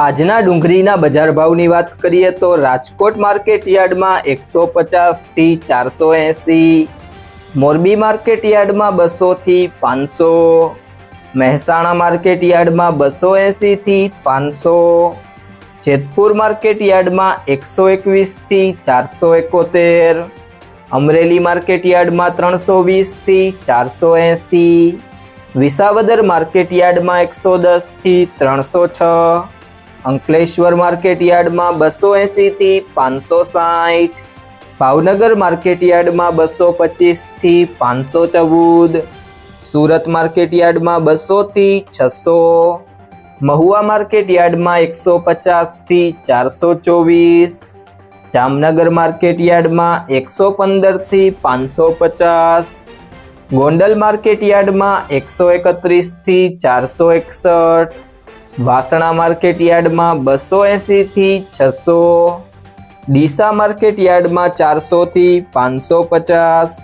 આજના ડુંગળીના બજાર ભાવની વાત કરીએ તો રાજકોટ માર્કેટ યાર્ડમાં એકસો પચાસથી ચારસો એંસી, મોરબી માર્કેટ યાર્ડમાં બસોથી પાંચસો, મહેસાણા માર્કેટ યાર્ડમાં બસો એંસીથી પાંચસો, જેતપુર માર્કેટ યાર્ડમાં એકસો એકવીસથી ચારસો એકોતેર, અમરેલી માર્કેટ યાર્ડમાં ત્રણસો વીસથી ચારસો એંસી, વિસાવદર માર્કેટ યાર્ડમાં એકસો દસથી ત્રણસો છ અંકલેશ્વર માર્કેટ યાર્ડમાં બસો એંસીથી પાંચસો સાઠ ભાવનગર માર્કેટ યાર્ડમાં બસો પચીસથી પાંચસો ચૌદ. સુરત માર્કેટ યાર્ડમાં બસોથી છસો. મહુવા માર્કેટ યાર્ડમાં એકસો પચાસથી ચારસો ચોવીસ. જામનગર માર્કેટ યાર્ડમાં એકસો પંદરથી પાંચસો પચાસ. ગોંડલ માર્કેટ યાર્ડમાં એકસો એકત્રીસથી ચારસો એકસઠ. વાસણા માર્કેટ યાર્ડમાં બસો એંસીથી છસો, ડીસા માર્કેટ યાર્ડમાં ચારસોથી પાંચસો પચાસ.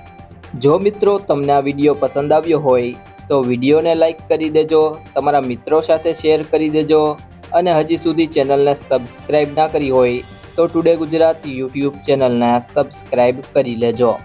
જો મિત્રો તમને આ વીડિયો પસંદ આવ્યો હોય, તો વિડીયોને લાઇક કરી દેજો, તમારા મિત્રો સાથે શેર કરી દેજો, અને હજી સુધી ચેનલને સબસ્ક્રાઈબ ના કરી હોય, તો ટુડે ગુજરાત યુટ્યુબ ચેનલને સબસ્ક્રાઈબ કરી લેજો.